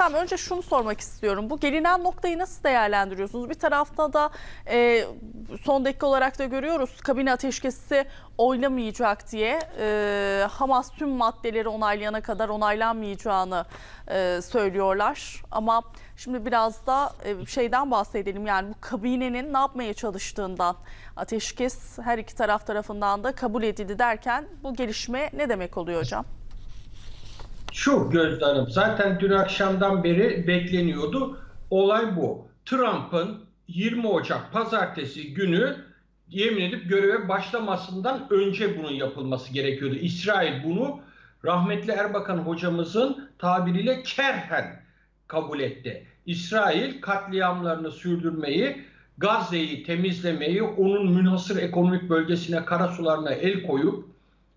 Tamam, önce şunu sormak istiyorum. Bu gelinen noktayı nasıl değerlendiriyorsunuz? Bir tarafta da e, son dakika olarak da görüyoruz kabine ateşkesi oylamayacak diye e, Hamas tüm maddeleri onaylayana kadar onaylanmayacağını e, söylüyorlar. Ama şimdi biraz da e, şeyden bahsedelim yani bu kabinenin ne yapmaya çalıştığından ateşkes her iki taraf tarafından da kabul edildi derken bu gelişme ne demek oluyor hocam? Şu Gözde Hanım zaten dün akşamdan beri bekleniyordu. Olay bu. Trump'ın 20 Ocak pazartesi günü yemin edip göreve başlamasından önce bunun yapılması gerekiyordu. İsrail bunu rahmetli Erbakan hocamızın tabiriyle kerhen kabul etti. İsrail katliamlarını sürdürmeyi, Gazze'yi temizlemeyi, onun münhasır ekonomik bölgesine, karasularına el koyup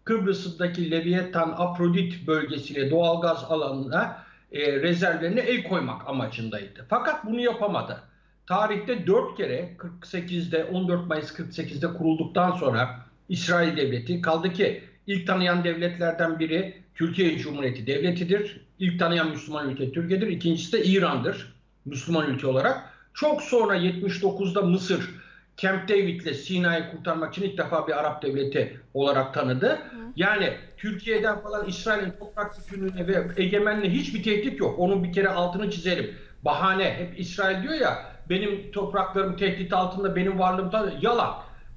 Kıbrıs'taki Leviathan Afrodit bölgesine doğalgaz alanına e, rezervlerine el koymak amacındaydı. Fakat bunu yapamadı. Tarihte 4 kere 48'de 14 Mayıs 48'de kurulduktan sonra İsrail Devleti kaldı ki ilk tanıyan devletlerden biri Türkiye Cumhuriyeti Devleti'dir. İlk tanıyan Müslüman ülke Türkiye'dir. İkincisi de İran'dır Müslüman ülke olarak. Çok sonra 79'da Mısır Camp David'le Sina'yı kurtarmak için ilk defa bir Arap devleti olarak tanıdı. Yani Türkiye'den falan İsrail'in toprak bütünlüğüne ve egemenliğine hiçbir tehdit yok. Onun bir kere altını çizerim. Bahane. Hep İsrail diyor ya benim topraklarım tehdit altında, benim varlığımda yalan.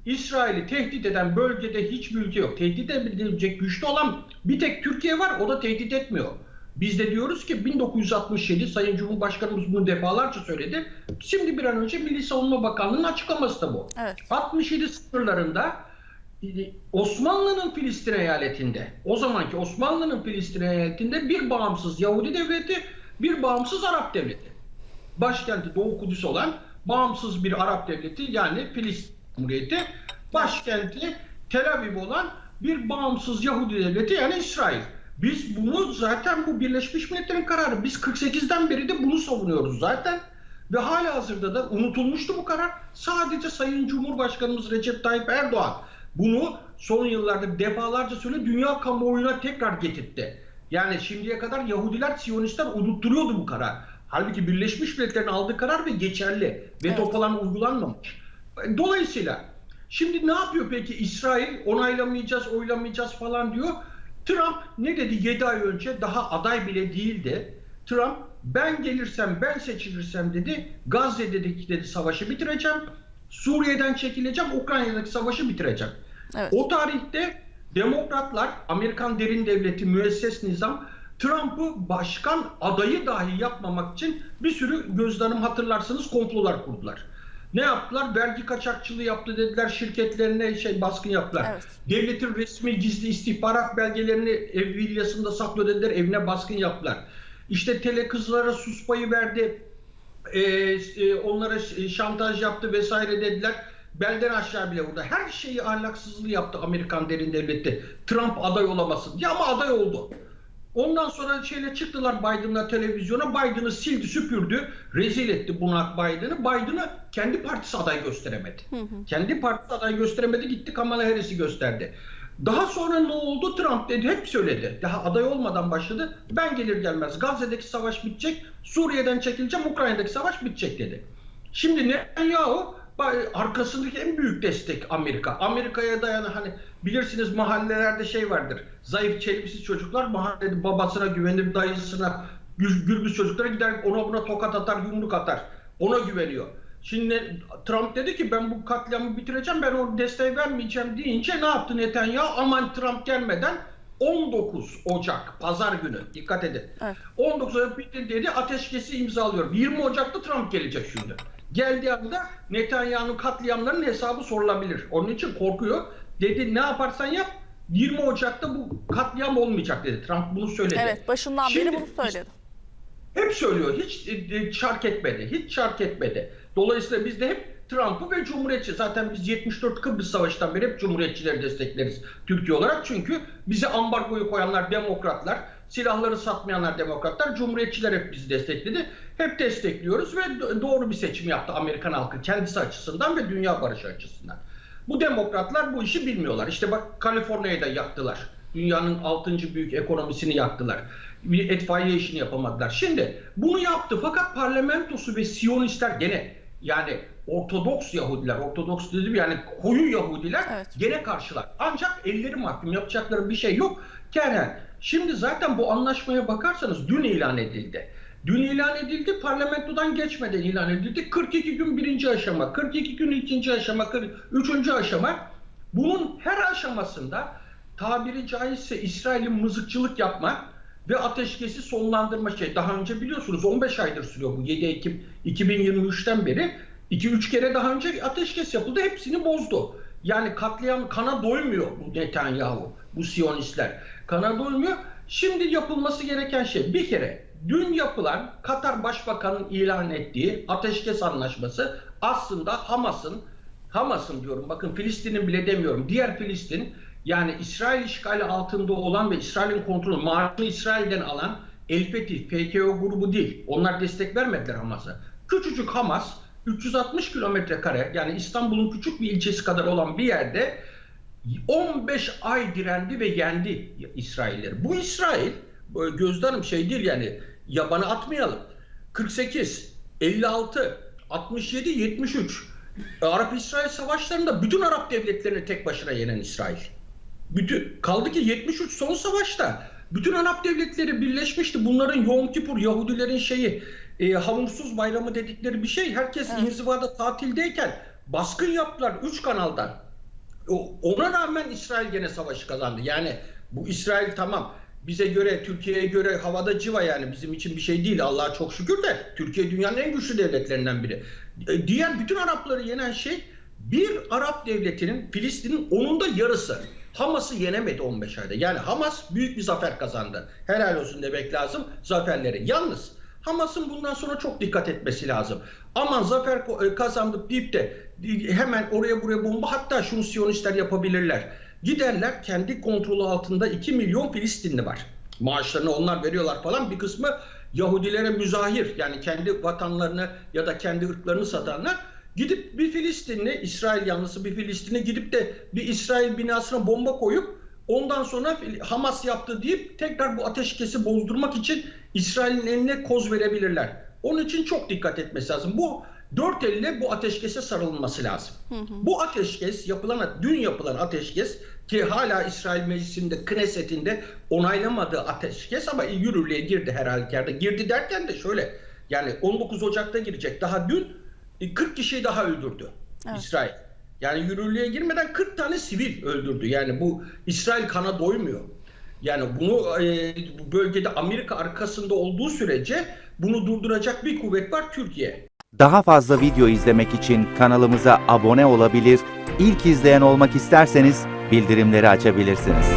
İsrail'i tehdit eden bölgede hiçbir ülke yok. Tehdit edilecek güçlü olan bir tek Türkiye var. O da tehdit etmiyor. Biz de diyoruz ki 1967 Sayın Cumhurbaşkanımız bunu defalarca söyledi. Şimdi bir an önce Milli Savunma Bakanlığı'nın açıklaması da bu. Evet. 67 sınırlarında e, Osmanlı'nın Filistin eyaletinde, o zamanki Osmanlı'nın Filistin eyaletinde bir bağımsız Yahudi devleti, bir bağımsız Arap devleti. Başkenti Doğu Kudüs olan bağımsız bir Arap devleti yani Filistin Cumhuriyeti, başkenti Tel Aviv olan bir bağımsız Yahudi devleti yani İsrail. Biz bunu zaten bu Birleşmiş Milletler'in kararı. Biz 48'den beri de bunu savunuyoruz zaten. Ve hala hazırda da unutulmuştu bu karar. Sadece Sayın Cumhurbaşkanımız Recep Tayyip Erdoğan bunu son yıllarda defalarca söyle dünya kamuoyuna tekrar getirtti. Yani şimdiye kadar Yahudiler, Siyonistler unutturuyordu bu karar. Halbuki Birleşmiş Milletler'in aldığı karar ve geçerli. Veto Evet. falan uygulanmamış. Dolayısıyla şimdi ne yapıyor peki İsrail? Onaylamayacağız, oylamayacağız falan diyor. Trump ne dedi 7 ay önce daha aday bile değildi. Trump ben gelirsem ben seçilirsem dedi Gazze'deki dedi savaşı bitireceğim. Suriye'den çekileceğim, Ukrayna'daki savaşı bitireceğim. Evet. O tarihte demokratlar, Amerikan derin devleti, müesses nizam Trump'ı başkan adayı dahi yapmamak için bir sürü gözlerim hatırlarsınız komplolar kurdular. Ne yaptılar? Vergi kaçakçılığı yaptı dediler. Şirketlerine şey baskın yaptılar. Evet. Devletin resmi gizli istihbarat belgelerini ev villasında saklı dediler. Evine baskın yaptılar. İşte tele kızlara sus payı verdi. Ee, e, onlara ş- şantaj yaptı vesaire dediler. Belden aşağı bile burada. Her şeyi ahlaksızlığı yaptı Amerikan derin devleti. Trump aday olamasın. Ya ama aday oldu. Ondan sonra şeyle çıktılar Biden'la televizyona. Biden'ı sildi süpürdü. Rezil etti bunak Biden'ı. Biden'ı kendi partisi aday gösteremedi. Kendi partisi aday gösteremedi. Gitti Kamala Harris'i gösterdi. Daha sonra ne oldu? Trump dedi hep söyledi. Daha aday olmadan başladı. Ben gelir gelmez Gazze'deki savaş bitecek. Suriye'den çekileceğim. Ukrayna'daki savaş bitecek dedi. Şimdi Netanyahu ba- arkasındaki en büyük destek Amerika. Amerika'ya dayanan hani bilirsiniz mahallelerde şey vardır. Zayıf çelimsiz çocuklar mahallede babasına güvenir, dayısına, gür- gürbüz çocuklara gider ona buna tokat atar, yumruk atar. Ona güveniyor. Şimdi Trump dedi ki ben bu katliamı bitireceğim, ben o desteği vermeyeceğim deyince ne yaptı Netanyahu? Aman Trump gelmeden 19 Ocak pazar günü dikkat edin. Evet. 19 Ocak dedi ateşkesi imzalıyorum. 20 Ocak'ta Trump gelecek şimdi. Geldiği anda Netanyahu'nun katliamlarının hesabı sorulabilir. Onun için korkuyor. Dedi ne yaparsan yap 20 Ocak'ta bu katliam olmayacak dedi. Trump bunu söyledi. Evet, başından Şimdi- beri bunu söyledi. Hep söylüyor. Hiç e, e, şark etmedi. Hiç şark etmedi. Dolayısıyla biz de hep Trump'ı ve Cumhuriyetçi. Zaten biz 74 Kıbrıs Savaşı'ndan beri hep Cumhuriyetçileri destekleriz Türkiye olarak. Çünkü bize ambargoyu koyanlar demokratlar, silahları satmayanlar demokratlar, Cumhuriyetçiler hep bizi destekledi. Hep destekliyoruz ve do- doğru bir seçim yaptı Amerikan halkı kendisi açısından ve dünya barışı açısından. Bu demokratlar bu işi bilmiyorlar. İşte bak Kaliforniya'yı da yaktılar. Dünyanın 6. büyük ekonomisini yaktılar. bir itfaiye işini yapamadılar. Şimdi bunu yaptı fakat parlamentosu ve Siyonistler gene yani Ortodoks Yahudiler, Ortodoks dedim yani koyu Yahudiler Evet. gene karşılar. Ancak elleri mahkum yapacakları bir şey yok. Yani şimdi zaten bu anlaşmaya bakarsanız dün ilan edildi. Dün ilan edildi, parlamentodan geçmeden ilan edildi. 42 gün birinci aşama, 42 gün ikinci aşama, 43. aşama. Bunun her aşamasında tabiri caizse İsrail'in mızıkçılık yapmak ve ateşkesi sonlandırma şey. Daha önce biliyorsunuz 15 aydır sürüyor bu 7 Ekim 2023'ten beri. 2-3 kere daha önce ateşkes yapıldı. Hepsini bozdu. Yani katliam kana doymuyor bu Netanyahu, bu Siyonistler. Kana doymuyor. Şimdi yapılması gereken şey bir kere dün yapılan Katar Başbakanı'nın ilan ettiği ateşkes anlaşması aslında Hamas'ın Hamas'ın diyorum bakın Filistin'in bile demiyorum. Diğer Filistin yani İsrail işgali altında olan ve İsrail'in kontrolü maaşını İsrail'den alan El Fetih, PKO grubu değil. Onlar destek vermediler Hamas'a. Küçücük Hamas 360 kilometre kare yani İstanbul'un küçük bir ilçesi kadar olan bir yerde 15 ay direndi ve yendi İsrailleri. Bu İsrail böyle gözlerim şey değil yani yabana atmayalım. 48, 56, 67, 73 Arap-İsrail savaşlarında bütün Arap devletlerini tek başına yenen İsrail. Bütün kaldı ki 73 son savaşta bütün Arap devletleri birleşmişti. Bunların Yom Kippur Yahudilerin şeyi e, hamursuz bayramı dedikleri bir şey. Herkes Evet. inzivada tatildeyken baskın yaptılar 3 kanaldan. Ona rağmen İsrail gene savaşı kazandı. Yani bu İsrail tamam bize göre Türkiye'ye göre havada civa yani bizim için bir şey değil Allah'a çok şükür de Türkiye dünyanın en güçlü devletlerinden biri. E, Diğer bütün Arapları yenen şey bir Arap devletinin Filistin'in onun da yarısı. Hamas'ı yenemedi 15 ayda. Yani Hamas büyük bir zafer kazandı. Helal olsun demek lazım zaferleri. Yalnız Hamas'ın bundan sonra çok dikkat etmesi lazım. Aman zafer e, kazandık deyip de e, hemen oraya buraya bomba hatta şunu Siyonistler yapabilirler. Giderler kendi kontrolü altında 2 milyon Filistinli var. Maaşlarını onlar veriyorlar falan. Bir kısmı Yahudilere müzahir yani kendi vatanlarını ya da kendi ırklarını satanlar gidip bir Filistinli, İsrail yanlısı bir Filistinli gidip de bir İsrail binasına bomba koyup ondan sonra Hamas yaptı deyip tekrar bu ateşkesi bozdurmak için İsrail'in eline koz verebilirler. Onun için çok dikkat etmesi lazım. Bu dört elle bu ateşkese sarılması lazım. Bu ateşkes yapılan dün yapılan ateşkes ki hala İsrail Meclisi'nde Knesset'inde onaylamadığı ateşkes ama yürürlüğe girdi her halükarda. Girdi derken de şöyle yani 19 Ocak'ta girecek. Daha dün e, 40 kişiyi daha öldürdü Evet. İsrail. Yani yürürlüğe girmeden 40 tane sivil öldürdü. Yani bu İsrail kana doymuyor. Yani bunu e, bölgede Amerika arkasında olduğu sürece bunu durduracak bir kuvvet var Türkiye. Daha fazla video izlemek için kanalımıza abone olabilir, ilk izleyen olmak isterseniz bildirimleri açabilirsiniz.